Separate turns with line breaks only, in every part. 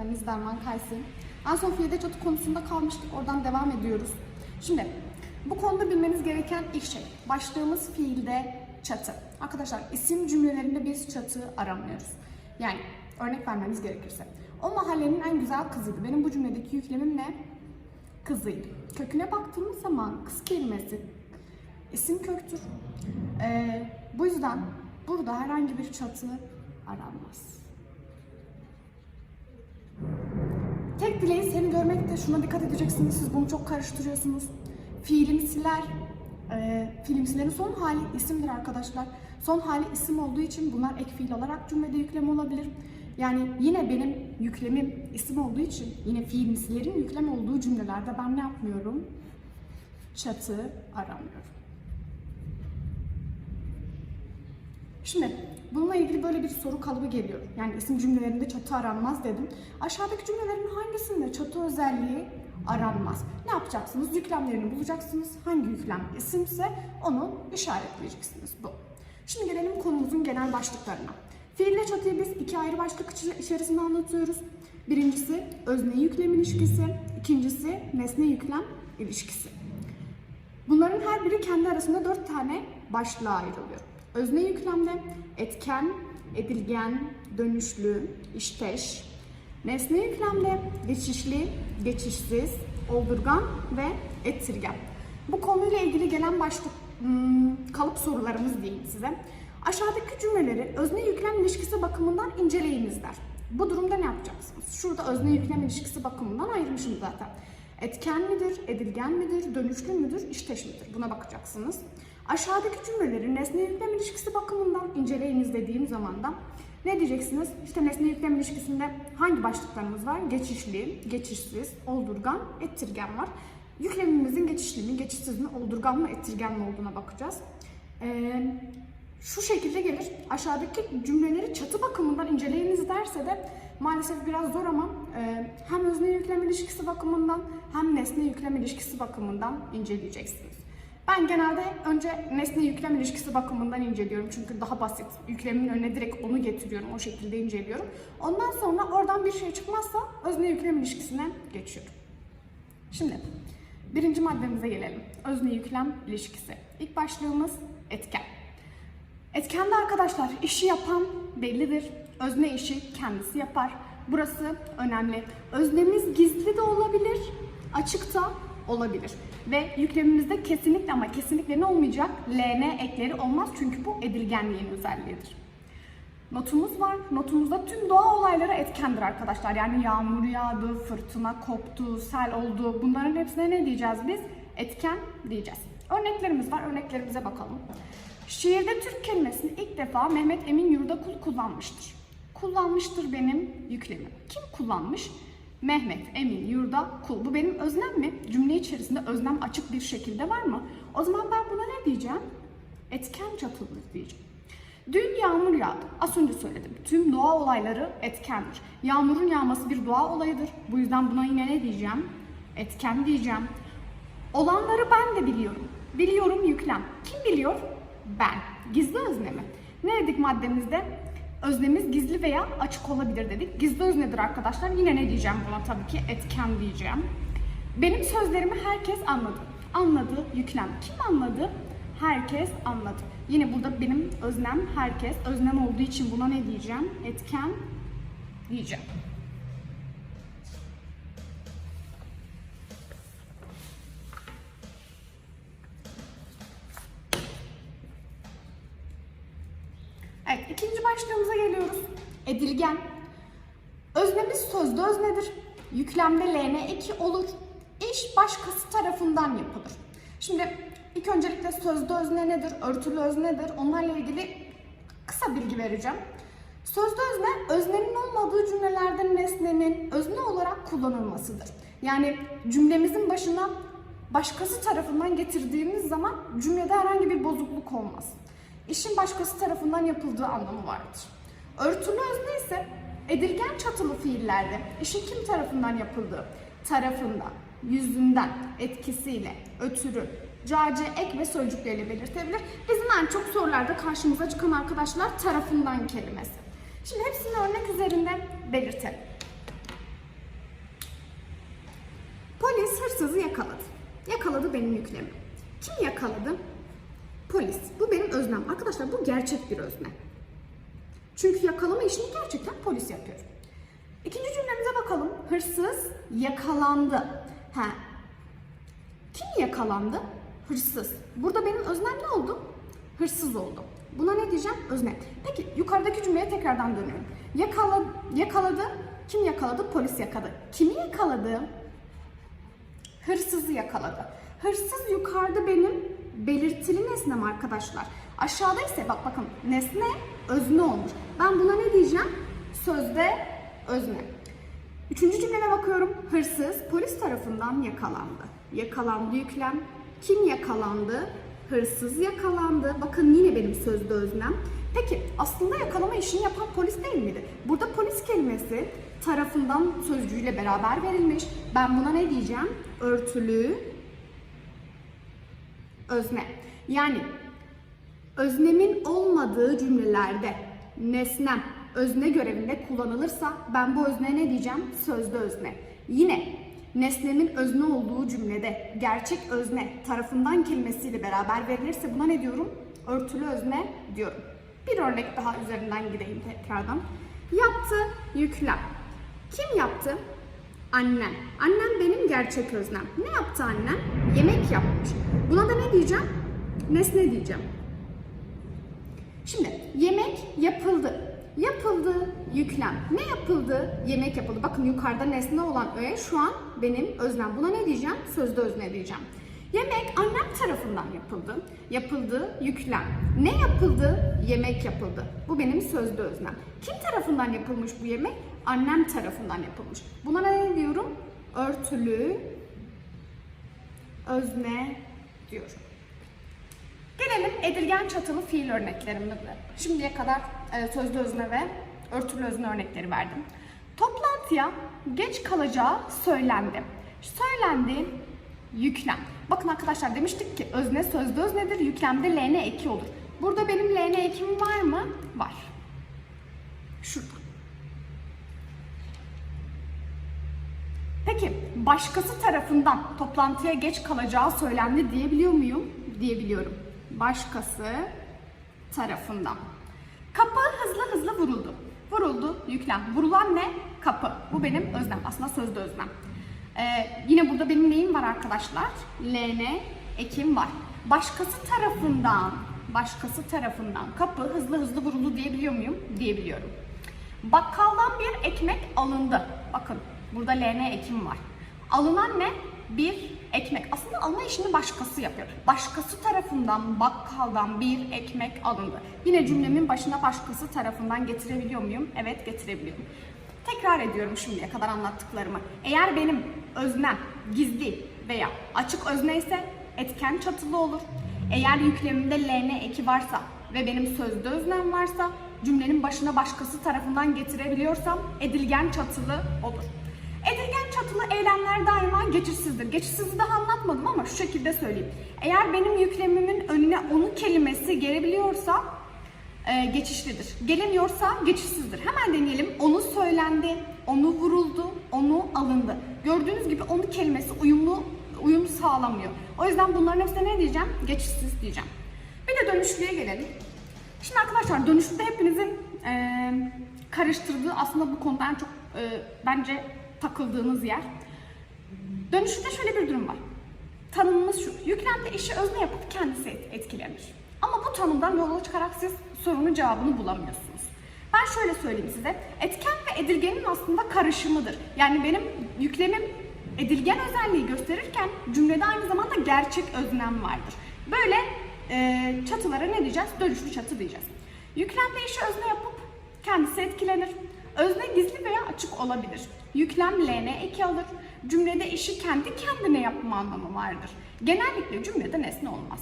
öğretmeniniz Derman Kaysin. En son fiilde çatı konusunda kalmıştık. Oradan devam ediyoruz. Şimdi bu konuda bilmeniz gereken ilk şey. Başlığımız fiilde çatı. Arkadaşlar isim cümlelerinde biz çatı aramıyoruz. Yani örnek vermemiz gerekirse. O mahallenin en güzel kızıydı. Benim bu cümledeki yüklemim ne? Kızıydı. Köküne baktığımız zaman kız kelimesi isim köktür. Ee, bu yüzden burada herhangi bir çatı aranmaz. Tek dileği seni görmekte. Şuna dikkat edeceksiniz. Siz bunu çok karıştırıyorsunuz. Fiilimsiler, e, fiilimsilerin son hali isimdir arkadaşlar. Son hali isim olduğu için bunlar ek fiil olarak cümlede yüklem olabilir. Yani yine benim yüklemim isim olduğu için yine fiilimsilerin yüklem olduğu cümlelerde ben ne yapmıyorum? Çatı aramıyorum. Şimdi bununla ilgili böyle bir soru kalıbı geliyor. Yani isim cümlelerinde çatı aranmaz dedim. Aşağıdaki cümlelerin hangisinde çatı özelliği aranmaz? Ne yapacaksınız? Yüklemlerini bulacaksınız. Hangi yüklem isimse onu işaretleyeceksiniz. Bu. Şimdi gelelim konumuzun genel başlıklarına. Fiille çatıyı biz iki ayrı başlık içerisinde anlatıyoruz. Birincisi özne yüklem ilişkisi, ikincisi nesne yüklem ilişkisi. Bunların her biri kendi arasında dört tane başlığa ayrılıyor. Özne yüklemde etken, edilgen, dönüşlü, işteş. Nesne yüklemde geçişli, geçişsiz, oldurgan ve ettirgen. Bu konuyla ilgili gelen başlık hmm, kalıp sorularımız diyeyim size. Aşağıdaki cümleleri özne yüklem ilişkisi bakımından inceleyiniz der. Bu durumda ne yapacaksınız? Şurada özne yüklem ilişkisi bakımından ayırmışım zaten. Etken midir, edilgen midir, dönüşlü müdür, işteş midir? Buna bakacaksınız. Aşağıdaki cümleleri nesne yüklem ilişkisi bakımından inceleyiniz dediğim zaman da ne diyeceksiniz? İşte nesne yüklem ilişkisinde hangi başlıklarımız var? Geçişli, geçişsiz, oldurgan, ettirgen var. Yüklemimizin geçişli mi, geçişsiz mi, oldurgan mı, ettirgen mi olduğuna bakacağız. Ee, şu şekilde gelir. Aşağıdaki cümleleri çatı bakımından inceleyiniz derse de maalesef biraz zor ama e, hem özne yüklem ilişkisi bakımından hem nesne yüklem ilişkisi bakımından inceleyeceksiniz. Ben genelde önce nesne yüklem ilişkisi bakımından inceliyorum çünkü daha basit. Yüklemimin önüne direkt onu getiriyorum, o şekilde inceliyorum. Ondan sonra oradan bir şey çıkmazsa özne yüklem ilişkisine geçiyorum. Şimdi birinci maddemize gelelim. Özne yüklem ilişkisi. İlk başlığımız etken. Etkende arkadaşlar işi yapan bellidir. Özne işi kendisi yapar. Burası önemli. Öznemiz gizli de olabilir, açık da olabilir. Ve yüklemimizde kesinlikle ama kesinlikle ne olmayacak? LN ekleri olmaz çünkü bu edilgenliğin özelliğidir. Notumuz var. Notumuzda tüm doğa olayları etkendir arkadaşlar. Yani yağmur yağdı, fırtına koptu, sel oldu. Bunların hepsine ne diyeceğiz biz? Etken diyeceğiz. Örneklerimiz var. Örneklerimize bakalım. Şiirde Türk kelimesini ilk defa Mehmet Emin Yurdakul kullanmıştır. Kullanmıştır benim yüklemim. Kim kullanmış? Mehmet Emin Yurdakul. Bu benim öznem mi? Cümle içerisinde öznem açık bir şekilde var mı? O zaman ben buna ne diyeceğim? Etken çatılıdır diyeceğim. Dün yağmur yağdı. Az önce söyledim. Tüm doğa olayları etkendir. Yağmurun yağması bir doğa olayıdır. Bu yüzden buna yine ne diyeceğim? Etken diyeceğim. Olanları ben de biliyorum. Biliyorum yüklem. Kim biliyor? Ben. Gizli özne mi? Ne dedik maddemizde? Öznemiz gizli veya açık olabilir dedik. Gizli öznedir arkadaşlar. Yine ne diyeceğim buna tabii ki? Etken diyeceğim. Benim sözlerimi herkes anladı. Anladı, yüklem. Kim anladı? Herkes anladı. Yine burada benim öznem herkes. Öznem olduğu için buna ne diyeceğim? Etken diyeceğim. Başlığımıza geliyoruz. Edilgen. Öznemiz sözde öznedir. Yüklemde LN eki olur. İş başkası tarafından yapılır. Şimdi ilk öncelikle sözde özne nedir, örtülü özne nedir onlarla ilgili kısa bilgi vereceğim. Sözde özne, öznenin olmadığı cümlelerde nesnenin özne olarak kullanılmasıdır. Yani cümlemizin başına başkası tarafından getirdiğimiz zaman cümlede herhangi bir bozukluk olmaz işin başkası tarafından yapıldığı anlamı vardır. Örtülü özne ise edilgen çatılı fiillerde işin kim tarafından yapıldığı, tarafından, yüzünden, etkisiyle, ötürü, cace, ek ve sözcükleriyle belirtebilir. Bizim en çok sorularda karşımıza çıkan arkadaşlar tarafından kelimesi. Şimdi hepsini örnek üzerinde belirtelim. Polis hırsızı yakaladı. Yakaladı benim yüklemim. Kim yakaladı? Polis. Bu benim öznem. Arkadaşlar bu gerçek bir özne. Çünkü yakalama işini gerçekten polis yapıyor. İkinci cümlemize bakalım. Hırsız yakalandı. Ha. Kim yakalandı? Hırsız. Burada benim öznem ne oldu? Hırsız oldu. Buna ne diyeceğim? Özne. Peki yukarıdaki cümleye tekrardan dönüyorum. Yakala, yakaladı. Kim yakaladı? Polis yakaladı. Kimi yakaladı? Hırsızı yakaladı. Hırsız yukarıda benim belirtili nesnem arkadaşlar. Aşağıda ise bak bakın nesne özne olmuş. Ben buna ne diyeceğim? Sözde özne. Üçüncü cümleme bakıyorum. Hırsız polis tarafından yakalandı. Yakalandı yüklem. Kim yakalandı? Hırsız yakalandı. Bakın yine benim sözde öznem. Peki aslında yakalama işini yapan polis değil miydi? Burada polis kelimesi tarafından sözcüğüyle beraber verilmiş. Ben buna ne diyeceğim? Örtülü özne. Yani öznemin olmadığı cümlelerde nesnem özne görevinde kullanılırsa ben bu özneye ne diyeceğim? Sözde özne. Yine nesnemin özne olduğu cümlede gerçek özne tarafından kelimesiyle beraber verilirse buna ne diyorum? Örtülü özne diyorum. Bir örnek daha üzerinden gideyim tekrardan. Yaptı, yüklem. Kim yaptı? Annem. Annem benim gerçek öznem. Ne yaptı annem? Yemek yapmış. Buna da ne diyeceğim? Nesne diyeceğim. Şimdi yemek yapıldı. Yapıldı yüklem. Ne yapıldı? Yemek yapıldı. Bakın yukarıda nesne olan öğe şu an benim öznem. Buna ne diyeceğim? Sözde özne diyeceğim. Yemek annem tarafından yapıldı. Yapıldı yüklem. Ne yapıldı? Yemek yapıldı. Bu benim sözde öznem. Kim tarafından yapılmış bu yemek? Annem tarafından yapılmış. Buna ne diyorum? Örtülü özne diyorum. Gelelim edilgen çatılı fiil örneklerimize. Şimdiye kadar e, sözlü özne ve örtülü özne örnekleri verdim. Toplantıya geç kalacağı söylendi. Söylendi, yüklem. Bakın arkadaşlar demiştik ki özne sözlü öznedir, yüklemde ln eki olur. Burada benim ln ekim var mı? Var. Şurada. Peki başkası tarafından toplantıya geç kalacağı söylendi diyebiliyor muyum? Diyebiliyorum. Başkası tarafından. Kapı hızlı hızlı vuruldu. Vuruldu, yüklem. Vurulan ne? Kapı. Bu benim özlem. Aslında sözde özlem. Ee, yine burada benim neyim var arkadaşlar? LN ekim var. Başkası tarafından, başkası tarafından kapı hızlı hızlı vuruldu diyebiliyor muyum? Diyebiliyorum. Bakkaldan bir ekmek alındı. Bakın burada LN ekim var. Alınan ne? Bir ekmek. Aslında alma işini başkası yapıyor. Başkası tarafından bakkaldan bir ekmek alındı. Yine cümlemin başına başkası tarafından getirebiliyor muyum? Evet getirebiliyorum. Tekrar ediyorum şimdiye kadar anlattıklarımı. Eğer benim öznem gizli veya açık özne ise etken çatılı olur. Eğer yüklemimde ln eki varsa ve benim sözde öznem varsa cümlenin başına başkası tarafından getirebiliyorsam edilgen çatılı olur. Edilgen çatılı eylemler daima geçişsizdir. Geçişsizi daha anlatmadım ama şu şekilde söyleyeyim. Eğer benim yüklemimin önüne onu kelimesi gelebiliyorsa e, geçişlidir. Gelemiyorsa geçişsizdir. Hemen deneyelim. Onu söylendi, onu vuruldu, onu alındı. Gördüğünüz gibi onu kelimesi uyumlu uyum sağlamıyor. O yüzden bunların hepsine ne diyeceğim? Geçişsiz diyeceğim. Bir de dönüşlüye gelelim. Şimdi arkadaşlar dönüşlüde hepinizin e, karıştırdığı aslında bu konuda en çok e, bence takıldığınız yer. Dönüşlüde şöyle bir durum var. Tanımımız şu. Yüklemde işi özne yapıp kendisi etkilenir. Ama bu tanımdan yola çıkarak siz sorunun cevabını bulamıyorsunuz. Ben şöyle söyleyeyim size. Etken ve edilgenin aslında karışımıdır. Yani benim yüklemim edilgen özelliği gösterirken cümlede aynı zamanda gerçek öznem vardır. Böyle e, çatılara ne diyeceğiz? Dönüşlü çatı diyeceğiz. Yüklemde işi özne yapıp kendisi etkilenir. Özne gizli veya açık olabilir. Yüklem ln eki alır. Cümlede işi kendi kendine yapma anlamı vardır. Genellikle cümlede nesne olmaz.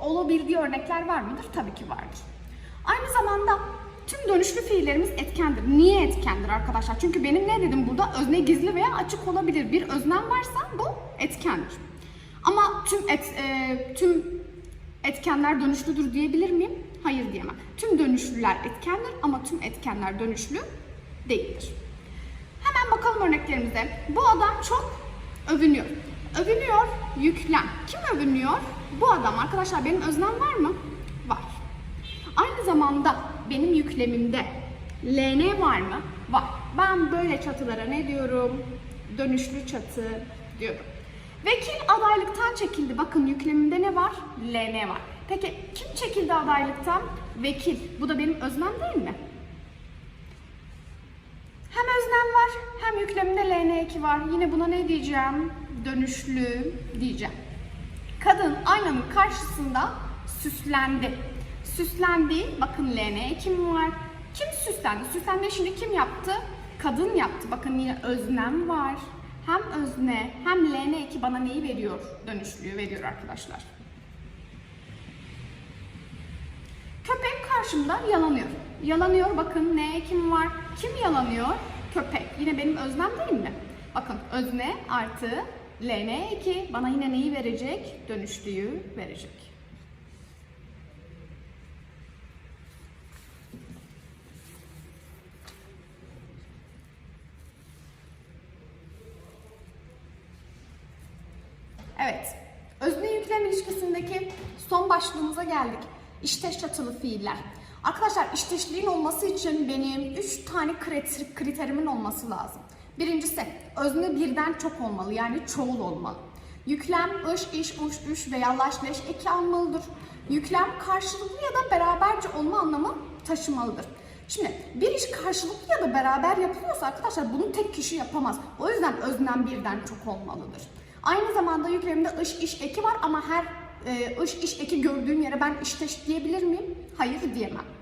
Olabildiği örnekler var mıdır? Tabii ki vardır. Aynı zamanda tüm dönüşlü fiillerimiz etkendir. Niye etkendir arkadaşlar? Çünkü benim ne dedim burada? Özne gizli veya açık olabilir. Bir öznem varsa bu etkendir. Ama tüm et, e, tüm etkenler dönüşlüdür diyebilir miyim? Hayır diyemem. Tüm dönüşlüler etkendir ama tüm etkenler dönüşlü değildir. Hemen bakalım örneklerimize. Bu adam çok övünüyor. Övünüyor, yüklem. Kim övünüyor? Bu adam. Arkadaşlar benim öznem var mı? Var. Aynı zamanda benim yüklemimde LN var mı? Var. Ben böyle çatılara ne diyorum? Dönüşlü çatı diyorum. Vekil adaylıktan çekildi. Bakın yüklemimde ne var? LN var. Peki kim çekildi adaylıktan? Vekil. Bu da benim öznem değil mi? Hem öznem var hem yükleminde LN2 var. Yine buna ne diyeceğim? Dönüşlü diyeceğim. Kadın aynanın karşısında süslendi. Süslendi. Bakın LN kim var? Kim süslendi? Süslenmeyi şimdi kim yaptı? Kadın yaptı. Bakın yine öznem var. Hem özne hem LN2 bana neyi veriyor? Dönüşlüğü veriyor arkadaşlar. Köpek karşımda yalanıyor. Yalanıyor bakın ne kim var? Kim yalanıyor? Köpek. Yine benim öznem değil mi? Bakın özne artı LN2 bana yine neyi verecek? Dönüşlüğü verecek. Evet. Özne yüklem ilişkisindeki son başlığımıza geldik. İşteş çatılı fiiller. Arkadaşlar işteşliğin olması için benim 3 tane kriter, kriterimin olması lazım. Birincisi özne birden çok olmalı yani çoğul olmalı. Yüklem ış, iş, uş, üş veya laş, leş eki almalıdır. Yüklem karşılıklı ya da beraberce olma anlamı taşımalıdır. Şimdi bir iş karşılıklı ya da beraber yapılıyorsa arkadaşlar bunu tek kişi yapamaz. O yüzden öznem birden çok olmalıdır. Aynı zamanda yüklemde ış, iş eki var ama her e, ış, iş eki gördüğüm yere ben işteş diyebilir miyim? Hayır diyemem.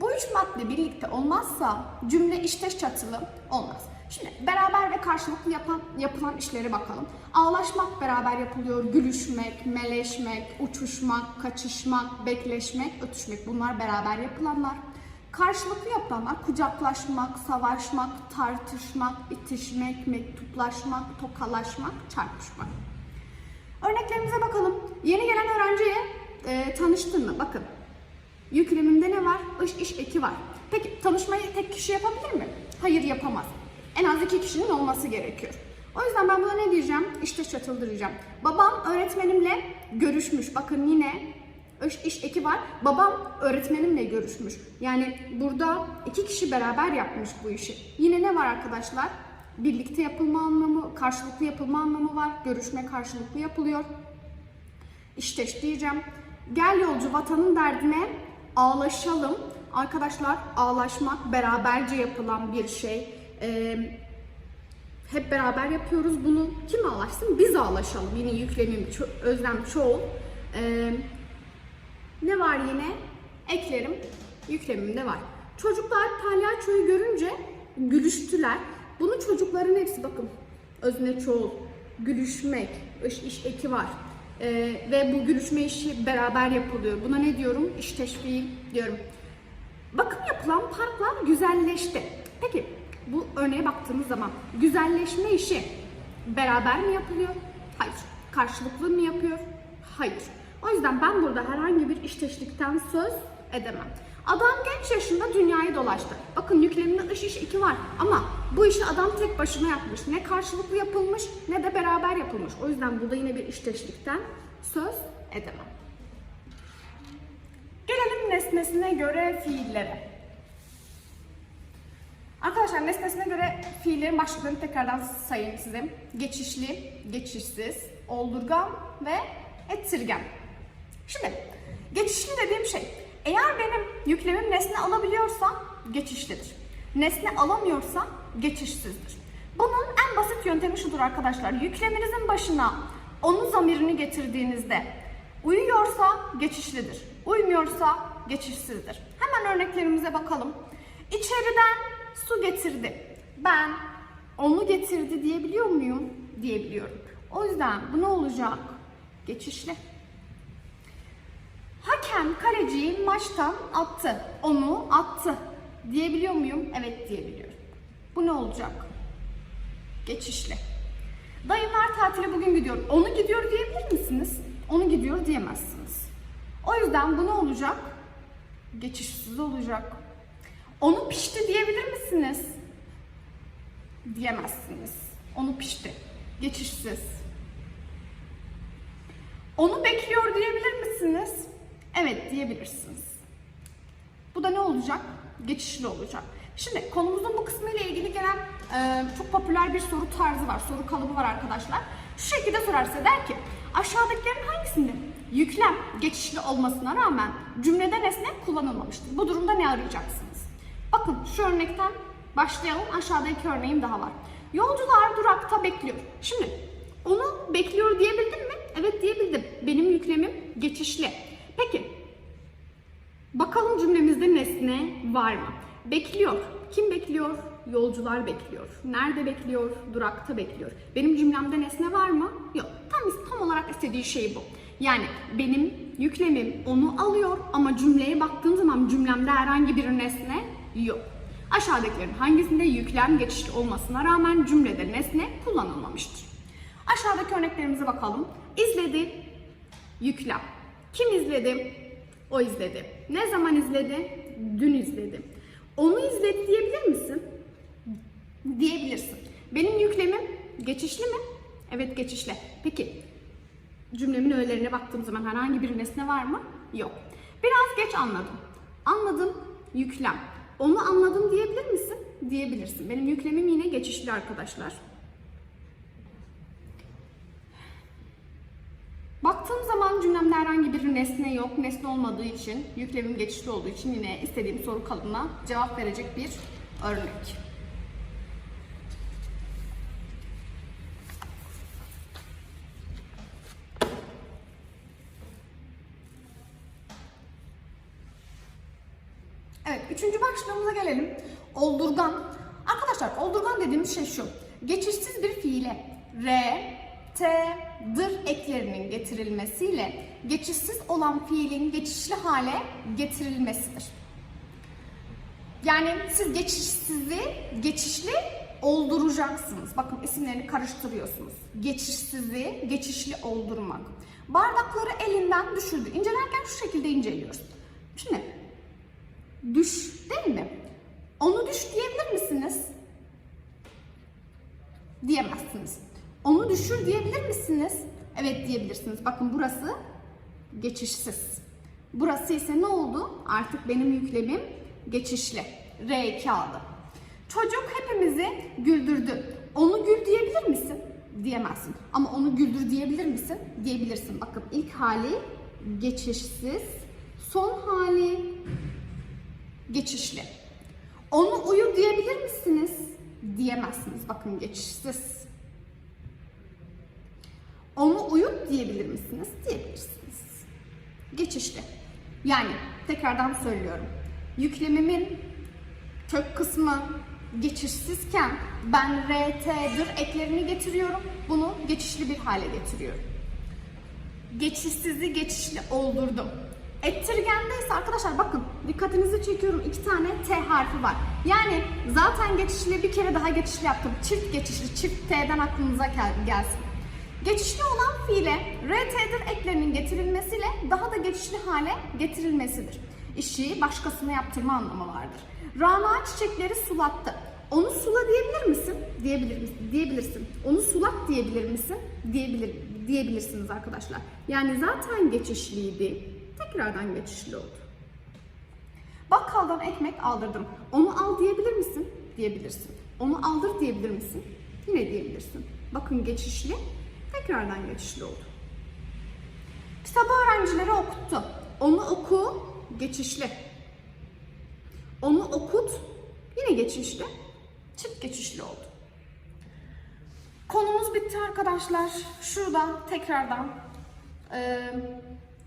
Bu üç madde birlikte olmazsa cümle işteş çatılı olmaz. Şimdi beraber ve karşılıklı yapan, yapılan işlere bakalım. Ağlaşmak beraber yapılıyor. Gülüşmek, meleşmek, uçuşmak, kaçışmak, bekleşmek, ötüşmek bunlar beraber yapılanlar. Karşılıklı yapılanlar kucaklaşmak, savaşmak, tartışmak, itişmek, mektuplaşmak, tokalaşmak, çarpışmak. Örneklerimize bakalım. Yeni gelen öğrenciye e, tanıştın mı? Bakın. Yüklemimde ne var? Iş, iş, eki var. Peki tanışmayı tek kişi yapabilir mi? Hayır yapamaz. En az iki kişinin olması gerekiyor. O yüzden ben buna ne diyeceğim? İşte çatıldıracağım. Babam öğretmenimle görüşmüş. Bakın yine iş, iş eki var. Babam öğretmenimle görüşmüş. Yani burada iki kişi beraber yapmış bu işi. Yine ne var arkadaşlar? Birlikte yapılma anlamı, karşılıklı yapılma anlamı var. Görüşme karşılıklı yapılıyor. İşte diyeceğim. Gel yolcu vatanın derdine ağlaşalım. Arkadaşlar ağlaşmak beraberce yapılan bir şey. Ee, hep beraber yapıyoruz bunu. Kim ağlaşsın? Biz ağlaşalım. Yine yüklemim, ço- özlem çoğul. Ee, ne var yine? Eklerim. Yüklemimde var. Çocuklar palyaçoyu görünce gülüştüler. Bunu çocukların hepsi bakın. Özne çoğul. Gülüşmek. iş, iş eki var. Ee, ve bu gülüşme işi beraber yapılıyor. Buna ne diyorum? İş teşviği diyorum. Bakım yapılan parklar güzelleşti. Peki bu örneğe baktığımız zaman güzelleşme işi beraber mi yapılıyor? Hayır. Karşılıklı mı yapıyor? Hayır. O yüzden ben burada herhangi bir işteşlikten söz edemem. Adam genç yaşında dünyayı dolaştı. Bakın yükleminde iş iş iki var ama bu işi adam tek başına yapmış. Ne karşılıklı yapılmış ne de beraber yapılmış. O yüzden burada yine bir işteşlikten söz edemem. Gelelim nesnesine göre fiillere. Arkadaşlar nesnesine göre fiillerin başlıklarını tekrardan sayayım size. Geçişli, geçişsiz, oldurgan ve ettirgen. Şimdi geçişli dediğim şey eğer benim yüklemim nesne alabiliyorsa geçişlidir. Nesne alamıyorsa geçişsizdir. Bunun en basit yöntemi şudur arkadaşlar. Yükleminizin başına onun zamirini getirdiğinizde uyuyorsa geçişlidir. Uymuyorsa geçişsizdir. Hemen örneklerimize bakalım. İçeriden su getirdi. Ben onu getirdi diyebiliyor muyum? Diyebiliyorum. O yüzden bu ne olacak? Geçişli. Hakem kaleciyi maçtan attı. Onu attı. Diyebiliyor muyum? Evet diyebiliyorum. Bu ne olacak? Geçişli. Dayımlar tatile bugün gidiyor. Onu gidiyor diyebilir misiniz? Onu gidiyor diyemezsiniz. O yüzden bu ne olacak? Geçişsiz olacak. Onu pişti diyebilir misiniz? Diyemezsiniz. Onu pişti. Geçişsiz. Onu bekliyor diyebilir misiniz? Evet diyebilirsiniz. Bu da ne olacak? Geçişli olacak. Şimdi konumuzun bu kısmı ile ilgili gelen e, çok popüler bir soru tarzı var, soru kalıbı var arkadaşlar. Şu şekilde sorarsa der ki, aşağıdakilerin hangisinde yüklem geçişli olmasına rağmen cümlede nesne kullanılmamıştır? Bu durumda ne arayacaksınız? Bakın şu örnekten başlayalım. Aşağıda iki örneğim daha var. Yolcular durakta bekliyor. Şimdi onu bekliyor diyebildim mi? Evet diyebildim. Benim yüklemim geçişli. Peki Bakalım cümlemizde nesne var mı? Bekliyor. Kim bekliyor? Yolcular bekliyor. Nerede bekliyor? Durakta bekliyor. Benim cümlemde nesne var mı? Yok. Tam tam olarak istediği şey bu. Yani benim yüklemim onu alıyor ama cümleye baktığım zaman cümlemde herhangi bir nesne yok. Aşağıdakilerin hangisinde yüklem geçişli olmasına rağmen cümlede nesne kullanılmamıştır? Aşağıdaki örneklerimize bakalım. İzledi, yüklem. Kim izledi? O izledi. Ne zaman izledi? Dün izledi. Onu izledi diyebilir misin? Diyebilirsin. Benim yüklemim geçişli mi? Evet geçişli. Peki cümlemin öğelerine baktığım zaman herhangi bir nesne var mı? Yok. Biraz geç anladım. Anladım yüklem. Onu anladım diyebilir misin? Diyebilirsin. Benim yüklemim yine geçişli arkadaşlar. Baktığım zaman cümlemde herhangi bir nesne yok. Nesne olmadığı için, yüklemim geçişli olduğu için yine istediğim soru kalıbına cevap verecek bir örnek. Evet, üçüncü başlığımıza gelelim. Oldurgan. Arkadaşlar, oldurgan dediğimiz şey şu. Geçişsiz bir fiile re, te, dır eklerinin getirilmesiyle geçişsiz olan fiilin geçişli hale getirilmesidir. Yani siz geçişsizi geçişli olduracaksınız. Bakın isimlerini karıştırıyorsunuz. Geçişsizi geçişli oldurmak. Bardakları elinden düşürdü. İncelerken şu şekilde inceliyoruz. Şimdi düş değil mi? Onu düş diyebilir misiniz? Diyemezsiniz. Düşür diyebilir misiniz? Evet diyebilirsiniz. Bakın burası geçişsiz. Burası ise ne oldu? Artık benim yüklemim geçişli. R kağıdı. Çocuk hepimizi güldürdü. Onu gül diyebilir misin? Diyemezsin. Ama onu güldür diyebilir misin? Diyebilirsin. Bakın ilk hali geçişsiz. Son hali geçişli. Onu uyu diyebilir misiniz? Diyemezsiniz. Bakın geçişsiz. Onu uyut diyebilir misiniz? Diyebilirsiniz. Geçişli. Yani tekrardan söylüyorum. Yüklemimin kök kısmı geçişsizken ben RT'dir eklerini getiriyorum. Bunu geçişli bir hale getiriyorum. Geçişsizi geçişli oldurdum. Ettirgende arkadaşlar bakın dikkatinizi çekiyorum iki tane T harfi var. Yani zaten geçişli bir kere daha geçişli yaptım. Çift geçişli, çift T'den aklınıza gel- gelsin. Geçişli olan fiile RT'dir eklerinin getirilmesiyle daha da geçişli hale getirilmesidir. İşi başkasına yaptırma anlamı vardır. Rana çiçekleri sulattı. Onu sula diyebilir misin? Diyebilir misin? Diyebilirsin. Onu sulat diyebilir misin? Diyebilir, diyebilirsiniz arkadaşlar. Yani zaten geçişliydi. Tekrardan geçişli oldu. Bakkaldan ekmek aldırdım. Onu al diyebilir misin? Diyebilirsin. Onu aldır diyebilir misin? Yine diyebilirsin. Bakın geçişli, tekrardan geçişli oldu. Kitabı öğrencilere okuttu. Onu oku, geçişli. Onu okut, yine geçişli. Çift geçişli oldu. Konumuz bitti arkadaşlar. Şurada tekrardan e,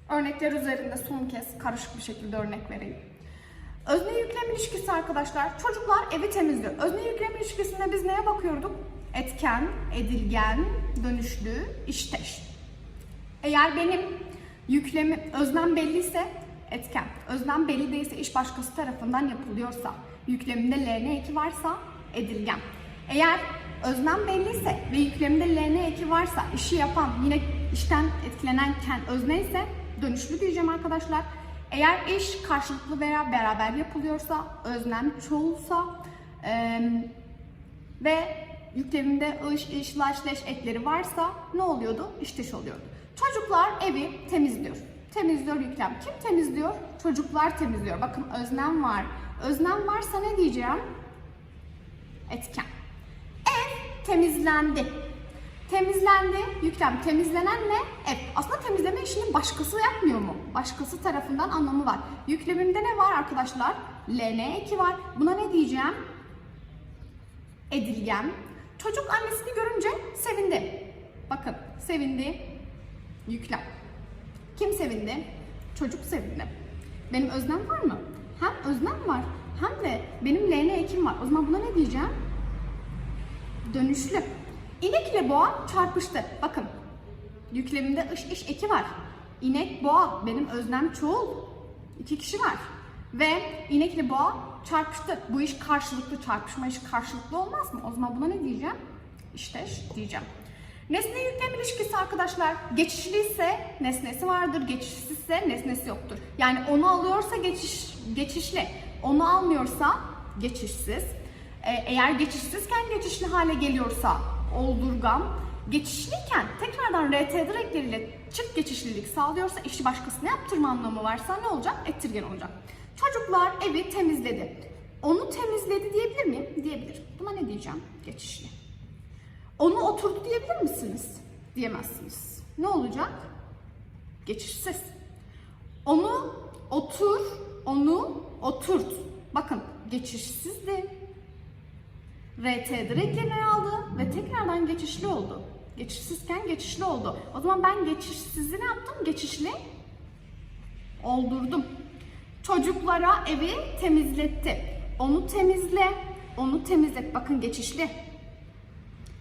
örnekler üzerinde son kez karışık bir şekilde örnek vereyim. Özne yüklem ilişkisi arkadaşlar. Çocuklar evi temizliyor. Özne yüklem ilişkisinde biz neye bakıyorduk? Etken, edilgen, dönüşlü, işteş. Eğer benim yüklemim, öznem belliyse etken, öznem belli değilse iş başkası tarafından yapılıyorsa, yüklemimde LN eki varsa edilgen. Eğer öznem belliyse ve yüklemimde LN eki varsa işi yapan yine işten etkilenen ken özne ise dönüşlü diyeceğim arkadaşlar. Eğer iş karşılıklı veya beraber yapılıyorsa, öznem çoğulsa eee, ve yükleminde ış, iş, laş, leş ekleri varsa ne oluyordu? İş dış oluyordu. Çocuklar evi temizliyor. Temizliyor yüklem. Kim temizliyor? Çocuklar temizliyor. Bakın öznem var. Öznem varsa ne diyeceğim? Etken. Ev temizlendi. Temizlendi, yüklem. Temizlenen ne? Ev. Aslında temizleme işini başkası yapmıyor mu? Başkası tarafından anlamı var. Yüklemimde ne var arkadaşlar? LN eki var. Buna ne diyeceğim? Edilgen. Çocuk annesini görünce sevindi. Bakın sevindi. Yüklem. Kim sevindi? Çocuk sevindi. Benim öznem var mı? Hem öznem var hem de benim LN ekim var. O zaman buna ne diyeceğim? Dönüşlü. İnek ile boğa çarpıştı. Bakın yüklemimde ış iş eki var. İnek boğa benim öznem çoğul. İki kişi var. Ve inek ile boğa çarpıştı. Bu iş karşılıklı çarpışma iş karşılıklı olmaz mı? O zaman buna ne diyeceğim? İşte diyeceğim. Nesne yüklem ilişkisi arkadaşlar geçişli ise nesnesi vardır, geçişsizse nesnesi yoktur. Yani onu alıyorsa geçiş geçişli, onu almıyorsa geçişsiz. Ee, eğer geçişsizken geçişli hale geliyorsa oldurgan, geçişliyken tekrardan RT direkleriyle çift geçişlilik sağlıyorsa işi başkasına yaptırma anlamı varsa ne olacak? Ettirgen olacak. Çocuklar evi temizledi. Onu temizledi diyebilir miyim? Diyebilir. Buna ne diyeceğim? Geçişli. Onu oturdu diyebilir misiniz? Diyemezsiniz. Ne olacak? Geçişsiz. Onu otur, onu oturt. Bakın geçişsizdi. RT direklerini aldı ve tekrardan geçişli oldu. Geçişsizken geçişli oldu. O zaman ben geçişsizi ne yaptım? Geçişli oldurdum. Çocuklara evi temizletti. Onu temizle, onu temizlet. Bakın geçişli.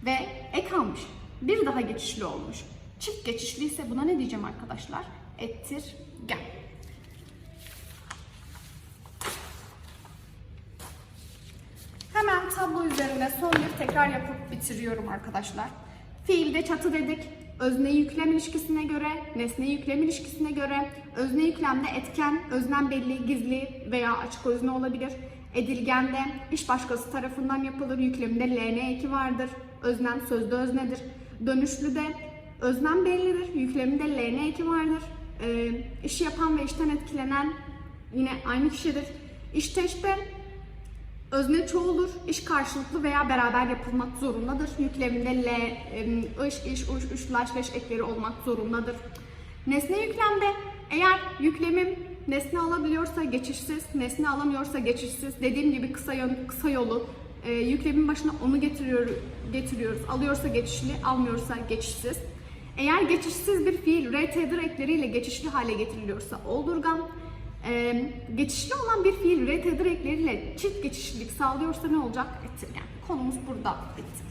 Ve ek almış. Bir daha geçişli olmuş. Çift geçişli ise buna ne diyeceğim arkadaşlar? Ettir, gel. Hemen tablo üzerinde son bir tekrar yapıp bitiriyorum arkadaşlar. Fiilde çatı dedik. Özne yüklem ilişkisine göre, nesne yüklem ilişkisine göre, özne yüklemde etken, öznem belli, gizli veya açık özne olabilir. Edilgende iş başkası tarafından yapılır, yükleminde LN eki vardır. Öznem sözde öznedir. Dönüşlüde öznem bellidir, yükleminde LN eki vardır. Ee, işi yapan ve işten etkilenen yine aynı kişidir. İşteşte Özne çoğuldur, iş karşılıklı veya beraber yapılmak zorundadır. Yükleminde L, ış, iş, uş, üç, laş, leş ekleri olmak zorundadır. Nesne yüklemde eğer yüklemim nesne alabiliyorsa geçişsiz, nesne alamıyorsa geçişsiz. Dediğim gibi kısa, yön, kısa yolu e, yüklemin başına onu getiriyor, getiriyoruz. Alıyorsa geçişli, almıyorsa geçişsiz. Eğer geçişsiz bir fiil RT direkleriyle geçişli hale getiriliyorsa oldurgan, ee, geçişli olan bir fiil RT direkleriyle çift geçişlilik sağlıyorsa ne olacak? Ettirgen. Konumuz burada bitti.